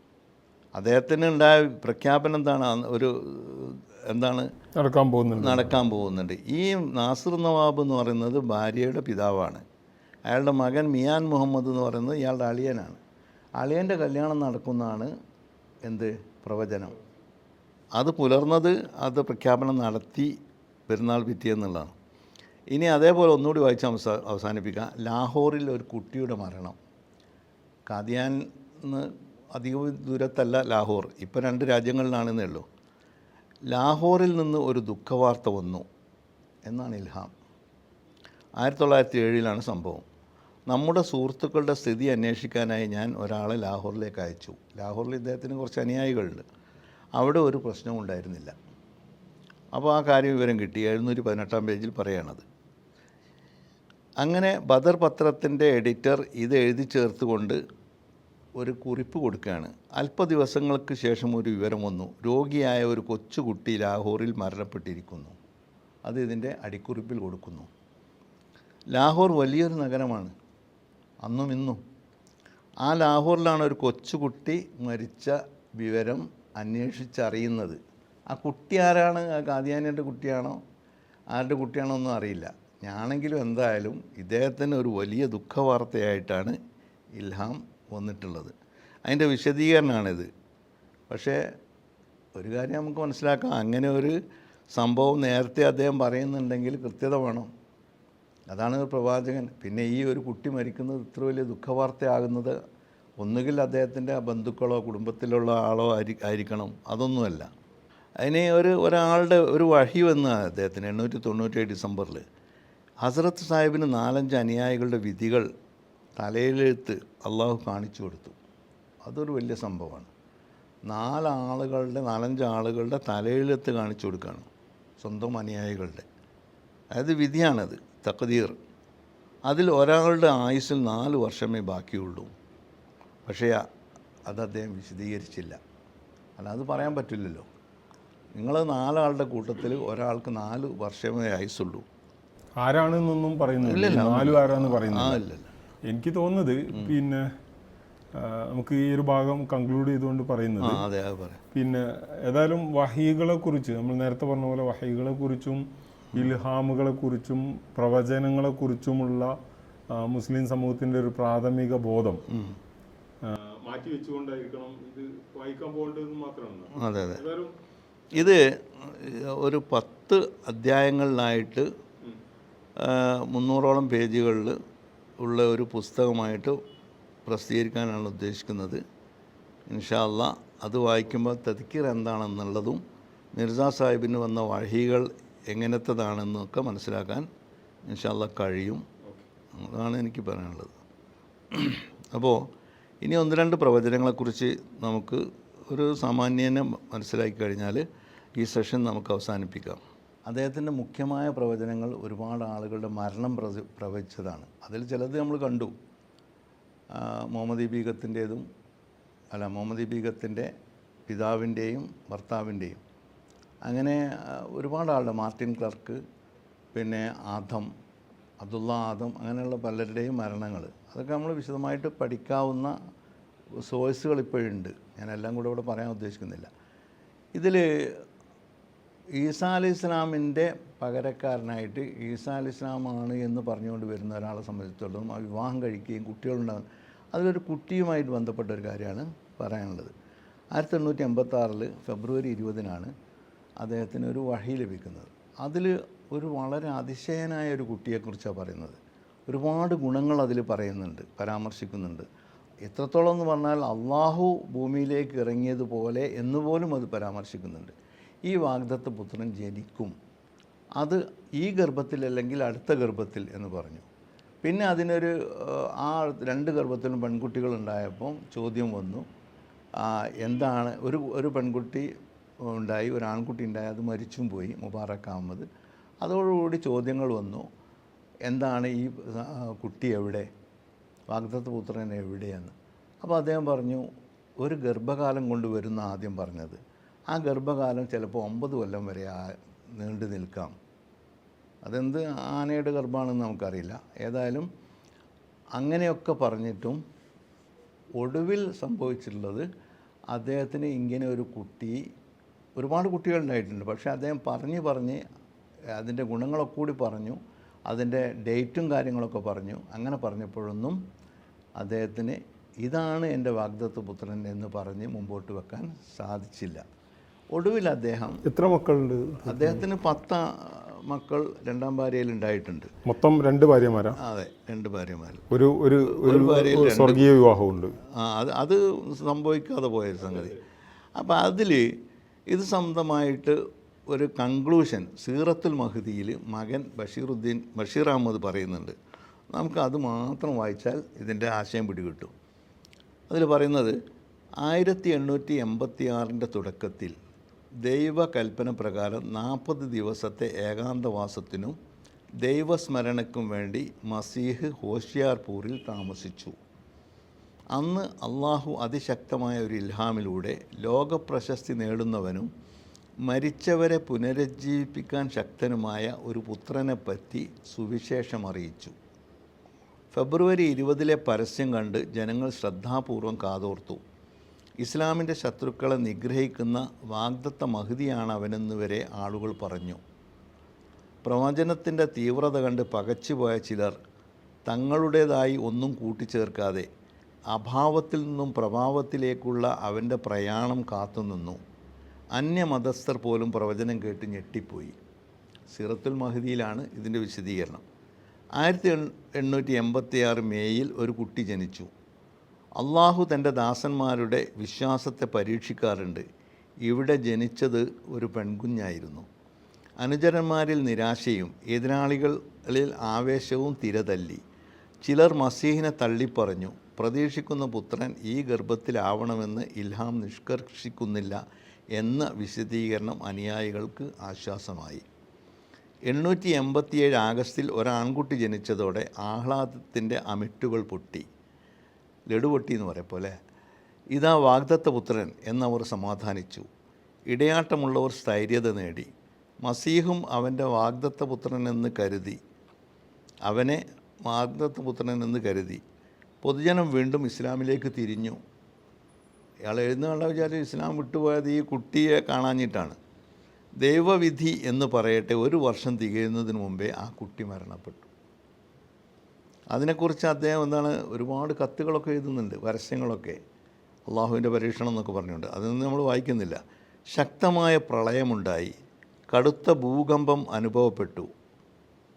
അദ്ദേഹത്തിന് ഉണ്ടായ പ്രഖ്യാപനം എന്താണ്? ഒരു എന്താണ്? നടക്കാൻ പോകുന്നുണ്ട്. നടക്കാൻ പോകുന്നുണ്ട്. ഈ നാസിർ നവാബ് എന്ന് പറയുന്നത് ഭാര്യയുടെ പിതാവാണ്. അയാളുടെ മകൻ മിയാൻ മുഹമ്മദ് എന്ന് പറയുന്നത് ഇയാളുടെ അളിയനാണ്. അളിയന്റെ കല്യാണം നടക്കുന്നതാണ് എന്ത്? പ്രവചനം. അത് പുലർന്നത് അത് പ്രഖ്യാപനം നടത്തി പെരുന്നാൾ പിറ്റിയെന്നുള്ളതാണ് ഇനി അതേപോലെ ഒന്നുകൂടി വായിച്ച് അവസാ അവസാനിപ്പിക്കാം. ലാഹോറിൽ ഒരു കുട്ടിയുടെ മരണം. കാദിയാൻ അധികം ദൂരത്തല്ല ലാഹോർ. ഇപ്പം രണ്ട് രാജ്യങ്ങളിലാണെന്നേ ഉള്ളൂ. ലാഹോറിൽ നിന്ന് ഒരു ദുഃഖവാർത്ത വന്നു എന്നാണ് ഇൽഹാം. ആയിരത്തി തൊള്ളായിരത്തി ഏഴിലാണ് സംഭവം. നമ്മുടെ സുഹൃത്തുക്കളുടെ സ്ഥിതി അന്വേഷിക്കാനായി ഞാൻ ഒരാളെ ലാഹോറിലേക്ക് അയച്ചു. ലാഹോറിൽ ഇദ്ദേഹത്തിന് കുറച്ച് അനുയായികളുണ്ട്. അവിടെ ഒരു പ്രശ്നവും ഉണ്ടായിരുന്നില്ല. അപ്പോൾ ആ കാര്യം വിവരം കിട്ടി. എഴുന്നൂറ്റി പതിനെട്ടാം പേജിൽ പറയണത്. അങ്ങനെ ബദർ പത്രത്തിന്റെ എഡിറ്റർ ഇത് എഴുതി ചേർത്തുകൊണ്ട് ഒരു കുറിപ്പ് കൊടുക്കുകയാണ്. അല്പ ദിവസങ്ങൾക്ക് ശേഷം ഒരു വിവരം വന്നു. രോഗിയായ ഒരു കൊച്ചുകുട്ടി ലാഹോറിൽ മരണപ്പെട്ടിരിക്കുന്നു. അത് ഇതിന്റെ അടിക്കുറിപ്പിൽ കൊടുക്കുന്നു. ലാഹോർ വലിയൊരു നഗരമാണ്. അന്നും ഇന്നും. ആ ലാഹോറിലാണ് ഒരു കൊച്ചുകുട്ടി മരിച്ച വിവരം അന്വേഷിച്ചറിയുന്നത്. ആ കുട്ടി ആരാണ്? കാദിയാനിയുടെ കുട്ടിയാണോ? ആരുടെ കുട്ടിയാണോ ഒന്നും അറിയില്ല. ഞാനെങ്കിലും എന്തായാലും ഇദ്ദേഹത്തിന് ഒരു വലിയ ദുഃഖവാർത്തയായിട്ടാണ് ഇൽഹാം വന്നിട്ടുള്ളത്. അതിന്റെ വിശദീകരണമാണിത്. പക്ഷേ ഒരു കാര്യം നമുക്ക് മനസ്സിലാക്കാം. അങ്ങനെ ഒരു സംഭവം നേരത്തെ അദ്ദേഹം പറയുന്നുണ്ടെങ്കിൽ കൃത്യത വേണം. അതാണ് പ്രവാചകൻ. പിന്നെ ഈ ഒരു കുട്ടി മരിക്കുന്നത് ഇത്ര വലിയ ദുഃഖവാർത്തയാകുന്നത് ഒന്നുകിൽ അദ്ദേഹത്തിന്റെ ബന്ധുക്കളോ കുടുംബത്തിലുള്ള ആളോ ആയി ആയിരിക്കണം. അതൊന്നുമല്ല. അതിന് ഒരു ഒരാളുടെ ഒരു വഴി വന്ന അദ്ദേഹത്തിന് എണ്ണൂറ്റി തൊണ്ണൂറ്റേഴ് ഡിസംബറിൽ ഹസ്രത്ത് സാഹിബിന് നാലഞ്ച് അനുയായികളുടെ വിധികൾ തലയിലെഴുത്ത് അള്ളാഹു കാണിച്ചു കൊടുത്തു. അതൊരു വലിയ സംഭവമാണ്. നാലാളുകളുടെ നാലഞ്ച് ആളുകളുടെ തലയിലെഴുത്ത് കാണിച്ചു കൊടുക്കുകയാണ് സ്വന്തം അനുയായികളുടെ. അതായത് വിധിയാണത്. തക്കതീർ അതിൽ ഒരാളുടെ ആയുസ്സിൽ നാല് വർഷമേ ബാക്കിയുള്ളൂ. പക്ഷേ അത് അദ്ദേഹം വിശദീകരിച്ചില്ല. അല്ല അത് പറയാൻ പറ്റില്ലല്ലോ. നിങ്ങൾ നാലാളുടെ കൂട്ടത്തിൽ ഒരാൾക്ക് നാല് വർഷമേ ആയുസുള്ളൂ ആരാണെന്നൊന്നും പറയുന്നില്ല. നാലും ആരാന്ന് ആ പറയുന്നില്ല എനിക്ക് തോന്നുന്നത് പിന്നെ നമുക്ക് ഈ ഒരു ഭാഗം കൺക്ലൂഡ് ചെയ്തുകൊണ്ട് പറയുന്നത് പിന്നെ ഏതായാലും വഹികളെ കുറിച്ച് നമ്മൾ നേരത്തെ പറഞ്ഞ പോലെ വഹികളെ കുറിച്ചും ഇൽഹാമുകളെ പ്രവചനങ്ങളെക്കുറിച്ചുമുള്ള പ്രവചനങ്ങളെ കുറിച്ചുമുള്ള മുസ്ലിം സമൂഹത്തിന്റെ ഒരു പ്രാഥമിക ബോധം. മാറ്റി വെച്ചുകൊണ്ടായിരിക്കണം ഇത് വായിക്കാൻ പോകേണ്ടത് മാത്രമാണ് അതെ അതെ. ഇത് ഒരു പത്ത് അധ്യായങ്ങളിലായിട്ട് മുന്നൂറോളം പേജുകളിൽ ഉള്ള ഒരു പുസ്തകമായിട്ട് പ്രസിദ്ധീകരിക്കാനാണ് ഉദ്ദേശിക്കുന്നത്. ഇൻഷാല്ല അത് വായിക്കുമ്പോൾ തദ്ക്കീർ എന്താണെന്നുള്ളതും മിർസ സാഹിബിന് വന്ന വഴികൾ എങ്ങനത്തതാണെന്നൊക്കെ മനസ്സിലാക്കാൻ ഇൻഷാല്ല കഴിയും. അതാണ് എനിക്ക് പറയാനുള്ളത്. അപ്പോൾ ഇനി ഒന്ന് രണ്ട് പ്രവചനങ്ങളെക്കുറിച്ച് നമുക്ക് ഒരു സാമാന്യനെ മനസ്സിലാക്കി കഴിഞ്ഞാൽ ഈ സെഷൻ നമുക്ക് അവസാനിപ്പിക്കാം. അദ്ദേഹത്തിന്റെ മുഖ്യമായ പ്രവചനങ്ങൾ ഒരുപാട് ആളുകളുടെ മരണം പ്രവചിച്ചതാണ്. അതിൽ ചിലത് നമ്മൾ കണ്ടു. മുഹമ്മദ് ബീഗത്തിന്റേതും അല്ല മുഹമ്മദ് ബീഗത്തിന്റെ പിതാവിന്റെയും ഭർത്താവിന്റെയും. അങ്ങനെ ഒരുപാട് ആളുടെ മാർട്ടിൻ ക്ലർക്ക് പിന്നെ ആദം അബ്ദുള്ള ആദം അങ്ങനെയുള്ള പലരുടെയും മരണങ്ങൾ അതൊക്കെ നമ്മൾ വിശദമായിട്ട് പഠിക്കാവുന്ന സോഴ്സുകൾ ഇപ്പോഴുണ്ട്. ഞാനെല്ലാം കൂടെ ഇവിടെ പറയാൻ ഉദ്ദേശിക്കുന്നില്ല. ഇതിൽ ഈസാ അലി ഇസ്ലാമിന്റെ പകരക്കാരനായിട്ട് ഈസാ അലി ഇസ്ലാമാണ് എന്ന് പറഞ്ഞുകൊണ്ട് വരുന്ന ഒരാളെ സംബന്ധിച്ചിടത്തോളം ആ വിവാഹം കഴിക്കുകയും കുട്ടികളുണ്ടാകും അതിലൊരു കുട്ടിയുമായിട്ട് ബന്ധപ്പെട്ട ഒരു കാര്യമാണ് പറയാനുള്ളത്. ആയിരത്തി എണ്ണൂറ്റി എൺപത്താറിൽ ഫെബ്രുവരി ഇരുപതിനാണ് അദ്ദേഹത്തിന് ഒരു വഴി ലഭിക്കുന്നത്. അതിൽ ഒരു വളരെ അതിശയനായ ഒരു കുട്ടിയെക്കുറിച്ചാണ് പറയുന്നത്. ഒരുപാട് ഗുണങ്ങൾ അതിൽ പറയുന്നുണ്ട് പരാമർശിക്കുന്നുണ്ട്. എത്രത്തോളം എന്ന് പറഞ്ഞാൽ അള്ളാഹു ഭൂമിയിലേക്ക് ഇറങ്ങിയതുപോലെ എന്നുപോലും അത് പരാമർശിക്കുന്നുണ്ട്. ഈ വാഗ്ദത്ത പുത്രൻ ജനിക്കും. അത് ഈ ഗർഭത്തിൽ അല്ലെങ്കിൽ അടുത്ത ഗർഭത്തിൽ എന്ന് പറഞ്ഞു. പിന്നെ അതിനൊരു ആ രണ്ട് ഗർഭത്തിലും പെൺകുട്ടികളുണ്ടായപ്പം ചോദ്യം വന്നു. എന്താണ് ഒരു ഒരു പെൺകുട്ടി ഉണ്ടായി ഒരു ആൺകുട്ടി ഉണ്ടായി അത് മരിച്ചും പോയി മുബാറക് അഹമ്മദ് അതോടുകൂടി ചോദ്യങ്ങൾ വന്നു എന്താണ് ഈ കുട്ടി എവിടെ? വാഗ്ദത്ത് പുത്രൻ എവിടെയെന്ന്? അപ്പോൾ അദ്ദേഹം പറഞ്ഞു ഒരു ഗർഭകാലം കൊണ്ട് വരുന്ന ആദ്യം പറഞ്ഞത്. ആ ഗർഭകാലം ചിലപ്പോൾ ഒമ്പത് കൊല്ലം വരെ നീണ്ടു നിൽക്കാം. അതെന്ത് ആനയുടെ ഗർഭമാണെന്ന് നമുക്കറിയില്ല. ഏതായാലും അങ്ങനെയൊക്കെ പറഞ്ഞിട്ടും ഒടുവിൽ സംഭവിച്ചിട്ടുള്ളത് അദ്ദേഹത്തിന് ഇങ്ങനെ ഒരു കുട്ടി ഒരുപാട് കുട്ടികൾ ഉണ്ടായിട്ടുണ്ട്. പക്ഷേ അദ്ദേഹം പറഞ്ഞ് പറഞ്ഞ് അതിന്റെ ഗുണങ്ങളൊക്കെ കൂടി പറഞ്ഞു അതിന്റെ ഡേറ്റും കാര്യങ്ങളൊക്കെ പറഞ്ഞു. അങ്ങനെ പറഞ്ഞപ്പോഴൊന്നും അദ്ദേഹത്തിന് ഇതാണ് എന്റെ വാഗ്ദത്ത് പുത്രൻ എന്ന് പറഞ്ഞ് മുമ്പോട്ട് വെക്കാൻ സാധിച്ചില്ല. ഒടുവിൽ അദ്ദേഹം എത്ര മക്കളുണ്ട്? അദ്ദേഹത്തിന് പത്ത് മക്കൾ രണ്ടാം ഭാര്യയിൽ ഉണ്ടായിട്ടുണ്ട്. മൊത്തം രണ്ട് ഭാര്യമാരാ? അതെ രണ്ട് ഭാര്യമാർ ഒരു ഒരു ഒരു ഭാര്യയിൽ. സ്വർഗീയ വിവാഹമുണ്ട് ആ അത് അത് സംഭവിക്കാതെ പോയൊരു സംഗതി. അപ്പോൾ അതിൽ ഇത് സംബന്ധമായിട്ട് ഒരു കൺക്ലൂഷൻ സീറത്തുൽ മഹദിയിൽ മകൻ ബഷീറുദ്ദീൻ ബഷീർ അഹമ്മദ് പറയുന്നുണ്ട്. നമുക്ക് അത് മാത്രം വായിച്ചാൽ ഇതിന്റെ ആശയം പിടികിട്ടും. അതിൽ പറയുന്നത് ആയിരത്തി എണ്ണൂറ്റി എൺപത്തി ആറിന്റെ തുടക്കത്തിൽ ദൈവകൽപ്പന പ്രകാരം നാൽപ്പത് ദിവസത്തെ ഏകാന്തവാസത്തിനും ദൈവസ്മരണയ്ക്കും വേണ്ടി മസീഹ് ഹോഷിയാർപൂരിൽ താമസിച്ചു. അന്ന് അള്ളാഹു അതിശക്തമായ ഒരു ഇൽഹാമിലൂടെ ലോകപ്രശസ്തി നേടുന്നവനും മരിച്ചവരെ പുനരുജ്ജീവിപ്പിക്കാൻ ശക്തനുമായ ഒരു പുത്രനെ പറ്റി സുവിശേഷം അറിയിച്ചു. ഫെബ്രുവരി ഇരുപതിലെ പരസ്യം കണ്ട് ജനങ്ങൾ ശ്രദ്ധാപൂർവം കാതോർത്തു. ഇസ്ലാമിന്റെ ശത്രുക്കളെ നിഗ്രഹിക്കുന്ന വാഗ്ദത്ത മഹതിയാണ് അവനെന്ന് വരെ ആളുകൾ പറഞ്ഞു. പ്രവചനത്തിന്റെ തീവ്രത കണ്ട് പകച്ചുപോയ ചിലർ തങ്ങളുടേതായി ഒന്നും കൂട്ടിച്ചേർക്കാതെ അഭാവത്തിൽ നിന്നും പ്രഭാവത്തിലേക്കുള്ള അവന്റെ പ്രയാണം കാത്തുനിന്നു അന്യമതസ്ഥർ പോലും പ്രവചനം കേട്ട് ഞെട്ടിപ്പോയി. സിറത്തുൽ മഹദിയിലാണ് ഇതിന്റെ വിശദീകരണം. ആയിരത്തി എണ്ണൂറ്റി എൺപത്തി ആറ് മേയിൽ ഒരു കുട്ടി ജനിച്ചു. അള്ളാഹു തന്റെ ദാസന്മാരുടെ വിശ്വാസത്തെ പരീക്ഷിക്കാറുണ്ട്. ഇവിടെ ജനിച്ചത് ഒരു പെൺകുഞ്ഞായിരുന്നു. അനുചരന്മാരിൽ നിരാശയും എതിരാളികളിൽ ആവേശവും തിരതല്ലി. ചിലർ മസീഹിനെ തള്ളിപ്പറഞ്ഞു. പ്രതീക്ഷിക്കുന്ന പുത്രൻ ഈ ഗർഭത്തിലാവണമെന്ന് ഇൽഹാം നിഷ്കർഷിക്കുന്നില്ല എന്ന വിശദീകരണം അനുയായികൾക്ക് ആശ്വാസമായി. എണ്ണൂറ്റി എൺപത്തിയേഴ് ആഗസ്റ്റിൽ ഒരാൺകുട്ടി ജനിച്ചതോടെ ആഹ്ലാദത്തിന്റെ അമിട്ടുകൾ പൊട്ടി. ലഡു പൊട്ടി എന്ന് പറയാം പോലെ ഇതാ വാഗ്ദത്ത പുത്രൻ എന്നവർ സമാധാനിച്ചു. ഇടയാട്ടമുള്ളവർ സ്ഥൈര്യത നേടി. മസീഹും അവന്റെ വാഗ്ദത്ത പുത്രൻ എന്ന് കരുതി. അവനെ വാഗ്ദത്ത പുത്രൻ എന്ന് കരുതി. പൊതുജനം വീണ്ടും ഇസ്ലാമിലേക്ക് തിരിഞ്ഞു. ഇയാൾ എഴുതുന്നുള്ള വിചാരം ഇസ്ലാം വിട്ടുപോയത് ഈ കുട്ടിയെ കാണാഞ്ഞിട്ടാണ്. ദൈവവിധി എന്ന് പറയട്ടെ ഒരു വർഷം തികയുന്നതിന് മുമ്പേ ആ കുട്ടി മരണപ്പെട്ടു. അതിനെക്കുറിച്ച് അദ്ദേഹം എന്താണ് ഒരുപാട് കത്തുകളൊക്കെ എഴുതുന്നുണ്ട് പരസ്യങ്ങളൊക്കെ. അള്ളാഹുവിന്റെ പരീക്ഷണം എന്നൊക്കെ പറഞ്ഞുകൊണ്ട്. അതൊന്നും നമ്മൾ വായിക്കുന്നില്ല. ശക്തമായ പ്രളയമുണ്ടായി. കടുത്ത ഭൂകമ്പം അനുഭവപ്പെട്ടു.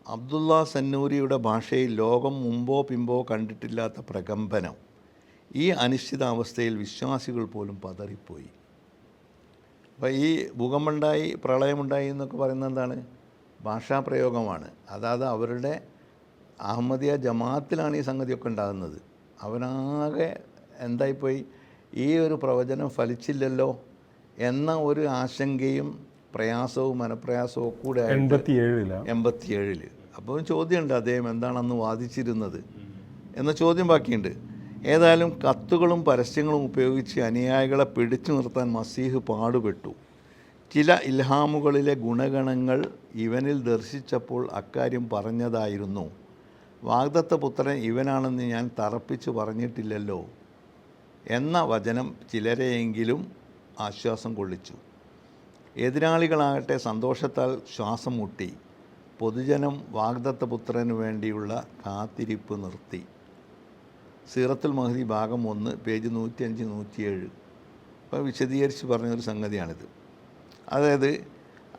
അബ്ദുള്ള സന്നൂരിയുടെ ഭാഷയിൽ ലോകം മുമ്പോ പിമ്പോ കണ്ടിട്ടില്ലാത്ത പ്രകമ്പനം. ഈ അനിശ്ചിതാവസ്ഥയിൽ വിശ്വാസികൾ പോലും പതറിപ്പോയി. അപ്പോൾ ഈ ഭൂകമ്പമുണ്ടായി പ്രളയമുണ്ടായി എന്നൊക്കെ പറയുന്നത് എന്താണ്? ഭാഷാപ്രയോഗമാണ് അതായത് അവരുടെ അഹമ്മദിയ ജമാഅത്തിലാണ് ഈ സംഗതിയൊക്കെ ഉണ്ടാകുന്നത്. അവനാകെ എന്തായിപ്പോയി? ഈ ഒരു പ്രവചനം ഫലിച്ചില്ലല്ലോ എന്ന ഒരു ആശങ്കയും പ്രയാസവും മനപ്രയാസവും കൂടെ എൺപത്തിയേഴിൽ. എൺപത്തിയേഴിൽ. അപ്പോൾ ചോദ്യമുണ്ട് അദ്ദേഹം എന്താണെന്ന് വാദിച്ചിരുന്നത്? എന്ന ചോദ്യം ബാക്കിയുണ്ട്. ഏതായാലും കത്തുകളും പരസ്യങ്ങളും ഉപയോഗിച്ച് അനുയായികളെ പിടിച്ചു നിർത്താൻ മസീഹ് പാടുപെട്ടു. ചില ഇൽഹാമുകളിലെ ഗുണഗണങ്ങൾ ഇവനിൽ ദർശിച്ചപ്പോൾ അക്കാര്യം പറഞ്ഞതായിരുന്നു. വാഗ്ദത്ത പുത്രൻ ഇവനാണെന്ന് ഞാൻ തറപ്പിച്ച് പറഞ്ഞിട്ടില്ലല്ലോ. എന്ന വചനം ചിലരെയെങ്കിലും ആശ്വാസം കൊള്ളിച്ചു. എതിരാളികളാകട്ടെ സന്തോഷത്താൽ ശ്വാസം മുട്ടി പൊതുജനം വാഗ്ദത്തപുത്രന് വേണ്ടിയുള്ള കാത്തിരിപ്പ് നിർത്തി. സീറത്തുൽ മഹദി ഭാഗം ഒന്ന് പേജ് നൂറ്റിയഞ്ച് നൂറ്റിയേഴ്. അപ്പോൾ വിശദീകരിച്ച് പറഞ്ഞൊരു സംഗതിയാണിത്. അതായത്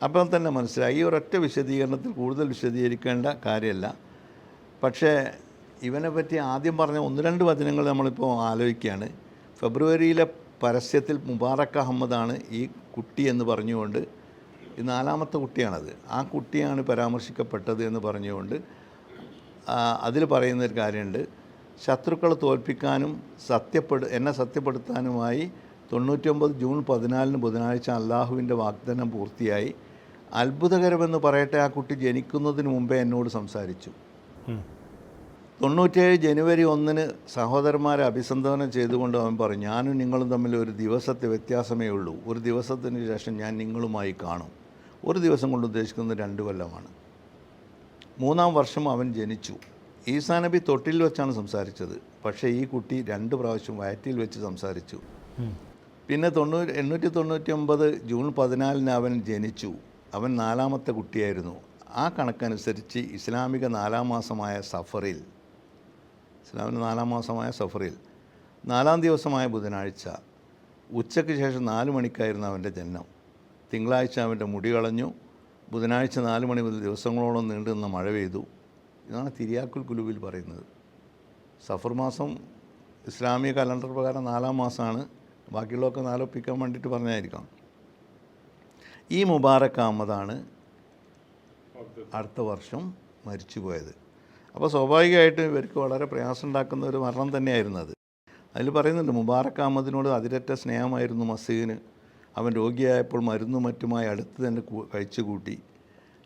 അപ്പം തന്നെ മനസ്സിലായി ഈ ഒരൊറ്റ വിശദീകരണത്തിൽ കൂടുതൽ വിശദീകരിക്കേണ്ട കാര്യമല്ല പക്ഷേ ഇവനെ പറ്റി ആദ്യം പറഞ്ഞ ഒന്ന് രണ്ട് വചനങ്ങൾ നമ്മളിപ്പോൾ ആലോചിക്കുകയാണ്. ഫെബ്രുവരിയിലെ പരസ്യത്തിൽ മുബാറക്ക് അഹമ്മദാണ് ഈ കുട്ടി എന്ന് പറഞ്ഞുകൊണ്ട് നാലാമത്തെ കുട്ടിയാണത്. ആ കുട്ടിയാണ് പരാമർശിക്കപ്പെട്ടത് എന്ന് പറഞ്ഞുകൊണ്ട് അതിൽ പറയുന്നൊരു കാര്യമുണ്ട്. ശത്രുക്കളെ തോൽപ്പിക്കാനും സത്യപ്പെടു എന്നെ സത്യപ്പെടുത്താനുമായി തൊണ്ണൂറ്റൊമ്പത് ജൂൺ പതിനാലിന് ബുധനാഴ്ച അള്ളാഹുവിന്റെ വാഗ്ദാനം പൂർത്തിയായി. അത്ഭുതകരമെന്ന് പറയട്ടെ ആ കുട്ടി ജനിക്കുന്നതിന് മുമ്പേ എന്നോട് സംസാരിച്ചു. തൊണ്ണൂറ്റേഴ് ജനുവരി ഒന്നിന് സഹോദരന്മാരെ അഭിസംബോധന ചെയ്തുകൊണ്ട് അവൻ പറഞ്ഞു ഞാനും നിങ്ങളും തമ്മിൽ ഒരു ദിവസത്തെ വ്യത്യാസമേ ഉള്ളൂ. ഒരു ദിവസത്തിന് ശേഷം ഞാൻ നിങ്ങളുമായി കാണും. ഒരു ദിവസം കൊണ്ട് ഉദ്ദേശിക്കുന്നത് രണ്ട് കൊല്ലമാണ്. മൂന്നാം വർഷം അവൻ ജനിച്ചു. ഈസാ നബി തൊട്ടിൽ വെച്ചാണ് സംസാരിച്ചത്. പക്ഷേ ഈ കുട്ടി രണ്ട് പ്രാവശ്യം വയറ്റിൽ വെച്ച് സംസാരിച്ചു. പിന്നെ തൊണ്ണൂറ് എണ്ണൂറ്റി തൊണ്ണൂറ്റി ഒമ്പത് ജൂൺ പതിനാലിന് അവൻ ജനിച്ചു. അവൻ നാലാമത്തെ കുട്ടിയായിരുന്നു. ആ കണക്കനുസരിച്ച് ഇസ്ലാമിക നാലാം മാസമായ സഫറിൽ ഇസ്ലാമിന്റെ നാലാം മാസമായ സഫറിൽ. നാലാം ദിവസമായ ബുധനാഴ്ച ഉച്ചയ്ക്ക് ശേഷം നാല് മണിക്കായിരുന്നു അവന്റെ ജനനം. തിങ്കളാഴ്ച അവന്റെ മുടി കളഞ്ഞു. ബുധനാഴ്ച നാല് മണി മുതൽ ദിവസങ്ങളോളം നീണ്ടു നിന്ന മഴ പെയ്തു. ഇതാണ് തിരിയാക്കുൽ കുലുവിൽ പറയുന്നത്. സഫർ മാസം ഇസ്ലാമിക കലണ്ടർ പ്രകാരം നാലാം മാസമാണ്. ബാക്കിയുള്ളതൊക്കെ നാലൊപ്പിക്കാൻ വേണ്ടിയിട്ട് പറഞ്ഞായിരിക്കാം. ഈ മുബാറക് അഹമ്മദാണ് അടുത്ത വർഷം മരിച്ചു പോയത് അപ്പോൾ സ്വാഭാവികമായിട്ടും ഇവർക്ക് വളരെ പ്രയാസം ഉണ്ടാക്കുന്ന ഒരു മരണം തന്നെയായിരുന്നു അത്. അതിൽ പറയുന്നുണ്ട് മുബാറക് അഹമ്മദിനോട് അതിരറ്റ സ്നേഹമായിരുന്നു മസീദിന് അവൻ രോഗിയായപ്പോൾ മരുന്നും മറ്റുമായി അടുത്ത് തന്നെ കഴിച്ചു കൂട്ടി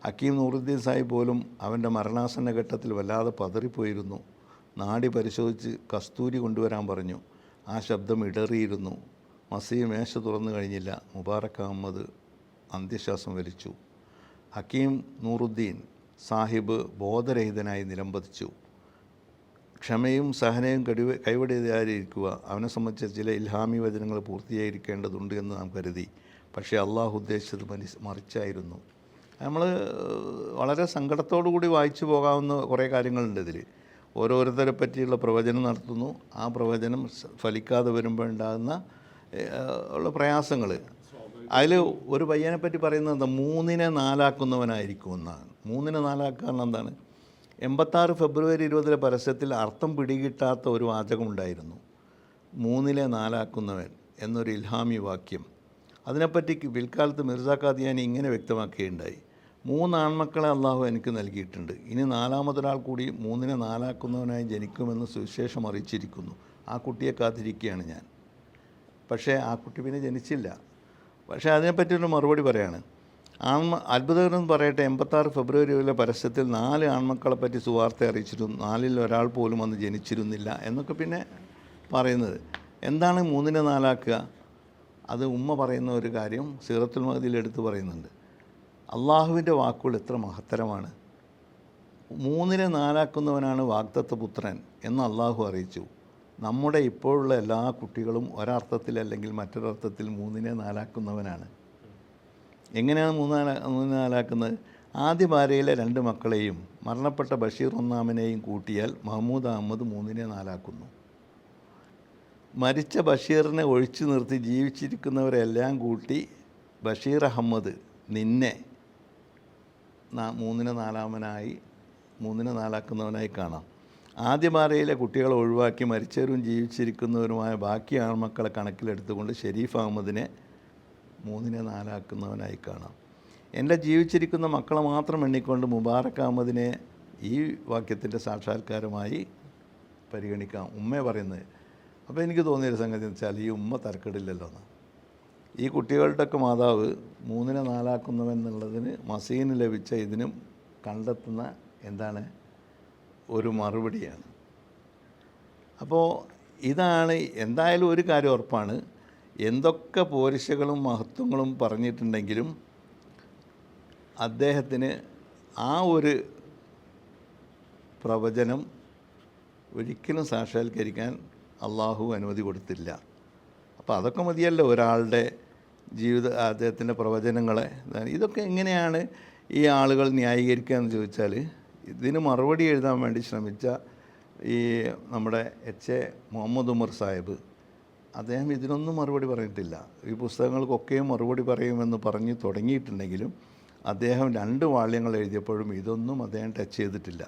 അക്കീം നൂറുദ്ദീൻ സാഹിബ് പോലും അവന്റെ മരണാസന്ന ഘട്ടത്തിൽ വല്ലാതെ പതറിപ്പോയിരുന്നു. നാടി പരിശോധിച്ച് കസ്തൂരി കൊണ്ടുവരാൻ പറഞ്ഞു. ആ ശബ്ദം ഇടറിയിരുന്നു. മസീ മേശ തുറന്നു കഴിഞ്ഞില്ല. മുബാറക് അഹമ്മദ് അന്ത്യശ്വാസം വലിച്ചു. ഹക്കീം നൂറുദ്ദീൻ സാഹിബ് ബോധരഹിതനായി നിലംപതിച്ചു ക്ഷമയും സഹനയും കടിവ കൈവടിയാതിരിക്കുക അവനെ സംബന്ധിച്ച ചില ഇൽഹാമി വചനങ്ങൾ പൂർത്തിയായിരിക്കേണ്ടതുണ്ട് എന്ന് നാം കരുതി. പക്ഷേ അള്ളാഹു ഉദ്ദേശിച്ചത് മനി മറിച്ചായിരുന്നു. നമ്മൾ വളരെ കൂടി വായിച്ചു പോകാവുന്ന കുറേ കാര്യങ്ങളുണ്ട് ഇതിൽ ഓരോരുത്തരെ പറ്റിയുള്ള പ്രവചനം നടത്തുന്നു. ആ പ്രവചനം ഫലിക്കാതെ വരുമ്പോൾ ഉണ്ടാകുന്ന ഉള്ള പ്രയാസങ്ങൾ അതിൽ ഒരു പയ്യനെ പറ്റി പറയുന്നത് മൂന്നിനെ നാലാക്കുന്നവനായിരിക്കും എന്നാണ്. മൂന്നിനെ നാലാക്കുക എന്താണ്? എൺപത്താറ് ഫെബ്രുവരി ഇരുപതിലെ പരസ്യത്തിൽ അർത്ഥം പിടികിട്ടാത്ത ഒരു വാചകം ഉണ്ടായിരുന്നു. മൂന്നിലെ നാലാക്കുന്നവൻ എന്നൊരു ഇൽഹാമി വാക്യം. അതിനെപ്പറ്റി പിൽക്കാലത്ത് മിർസ ഖാദിയാനി ഇങ്ങനെ വ്യക്തമാക്കുകയുണ്ടായി. മൂന്ന് ആൺമക്കളെ അള്ളാഹു എനിക്ക് നൽകിയിട്ടുണ്ട്. ഇനി നാലാമതൊരാൾ കൂടി മൂന്നിനെ നാലാക്കുന്നവനായി ജനിക്കുമെന്ന് സുവിശേഷം അറിയിച്ചിരിക്കുന്നു. ആ കുട്ടിയെ കാത്തിരിക്കുകയാണ് ഞാൻ. പക്ഷേ ആ കുട്ടി പിന്നെ ജനിച്ചില്ല. പക്ഷേ അതിനെപ്പറ്റിയൊരു മറുപടി പറയാണ്. ആൺമ അത്ഭുതകരം പറയട്ടെ എൺപത്താറ് ഫെബ്രുവരിയിലെ പരസ്യത്തിൽ നാല് ആൺമക്കളെ പറ്റി സുവാർത്ത അറിയിച്ചിരുന്നു നാലിൽ ഒരാൾ പോലും അന്ന് ജനിച്ചിരുന്നില്ല എന്നൊക്കെ പിന്നെ പറയുന്നത്. എന്താണ് മൂന്നിനെ നാലാക്കുക? അത് ഉമ്മ പറയുന്ന ഒരു കാര്യം സീറത്തുൽ മഹദിയിൽ എടുത്ത് പറയുന്നുണ്ട്. അള്ളാഹുവിന്റെ വാക്കുകൾ എത്ര മഹത്തരമാണ്. മൂന്നിനെ നാലാക്കുന്നവനാണ് വാഗ്ദത്ത പുത്രൻ എന്ന് അള്ളാഹു അറിയിച്ചു. നമ്മുടെ ഇപ്പോഴുള്ള എല്ലാ കുട്ടികളും ഒരർത്ഥത്തിൽ അല്ലെങ്കിൽ മറ്റൊരർത്ഥത്തിൽ മൂന്നിനെ നാലാക്കുന്നവനാണ്. എങ്ങനെയാണ് മൂന്നാല മൂന്നിനെ നാലാക്കുന്നത്? ആദ്യ ഭാര്യയിലെ രണ്ട് മക്കളെയും മരണപ്പെട്ട ബഷീർ ഒന്നാമനെയും കൂട്ടിയാൽ മഹമ്മൂദ് അഹമ്മദ് മൂന്നിനെ നാലാക്കുന്നു. മരിച്ച ബഷീറിനെ ഒഴിച്ചു നിർത്തി ജീവിച്ചിരിക്കുന്നവരെല്ലാം കൂട്ടി ബഷീർ അഹമ്മദ് നിന്നെ മൂന്നിന് നാലാമനായി മൂന്നിന് നാലാക്കുന്നവനായി കാണാം. ആദ്യമാരയിലെ കുട്ടികളെ ഒഴിവാക്കി മരിച്ചവരും ജീവിച്ചിരിക്കുന്നവരുമായ ബാക്കി ആൺമക്കളെ കണക്കിലെടുത്തുകൊണ്ട് ഷെരീഫ് അഹമ്മദിനെ മൂന്നിനെ നാലാക്കുന്നവനായി കാണാം. എന്റെ ജീവിച്ചിരിക്കുന്ന മക്കളെ മാത്രം എണ്ണിക്കൊണ്ട് മുബാറക് അഹമ്മദിനെ ഈ വാക്യത്തിന്റെ സാക്ഷാത്കാരമായി പരിഗണിക്കാം. ഉമ്മ പറയുന്നത് അപ്പോൾ എനിക്ക് തോന്നിയൊരു സംഗതി എന്ന് വെച്ചാൽ ഈ ഉമ്മ തരക്കെടില്ലല്ലോ എന്ന്. ഈ കുട്ടികളുടെയൊക്കെ മാതാവ് മൂന്നിനെ നാലാക്കുന്നവെന്നുള്ളതിന് മസീന് ലഭിച്ച ഇതിനും കണ്ടെത്തുന്ന എന്താണ് ഒരു മറുപടിയാണ്. അപ്പോൾ ഇതാണ് എന്തായാലും ഒരു കാര്യം ഉറപ്പാണ്. എന്തൊക്കെ പോരിശകളും മഹത്വങ്ങളും പറഞ്ഞിട്ടുണ്ടെങ്കിലും അദ്ദേഹത്തിന് ആ ഒരു പ്രവചനം ഒരിക്കലും സാക്ഷാത്കരിക്കാൻ അള്ളാഹു അനുമതി കൊടുത്തില്ല. അപ്പോൾ അതൊക്കെ മതിയല്ലോ ഒരാളുടെ ജീവിത അദ്ദേഹത്തിന്റെ പ്രവചനങ്ങളെ. ഇതൊക്കെ എങ്ങനെയാണ് ഈ ആളുകൾ ന്യായീകരിക്കുക എന്ന് ചോദിച്ചാൽ ഇതിന് മറുപടി എഴുതാൻ വേണ്ടി ശ്രമിച്ച ഈ നമ്മുടെ എച്ച് എ മുഹമ്മദ് ഉമർ സാഹിബ് അദ്ദേഹം ഇതിനൊന്നും മറുപടി പറഞ്ഞിട്ടില്ല. ഈ പുസ്തകങ്ങൾക്കൊക്കെയും മറുപടി പറയുമെന്ന് പറഞ്ഞ് തുടങ്ങിയിട്ടുണ്ടെങ്കിലും അദ്ദേഹം രണ്ട് വാള്യങ്ങൾ എഴുതിയപ്പോഴും ഇതൊന്നും അദ്ദേഹം ടച്ച് ചെയ്തിട്ടില്ല.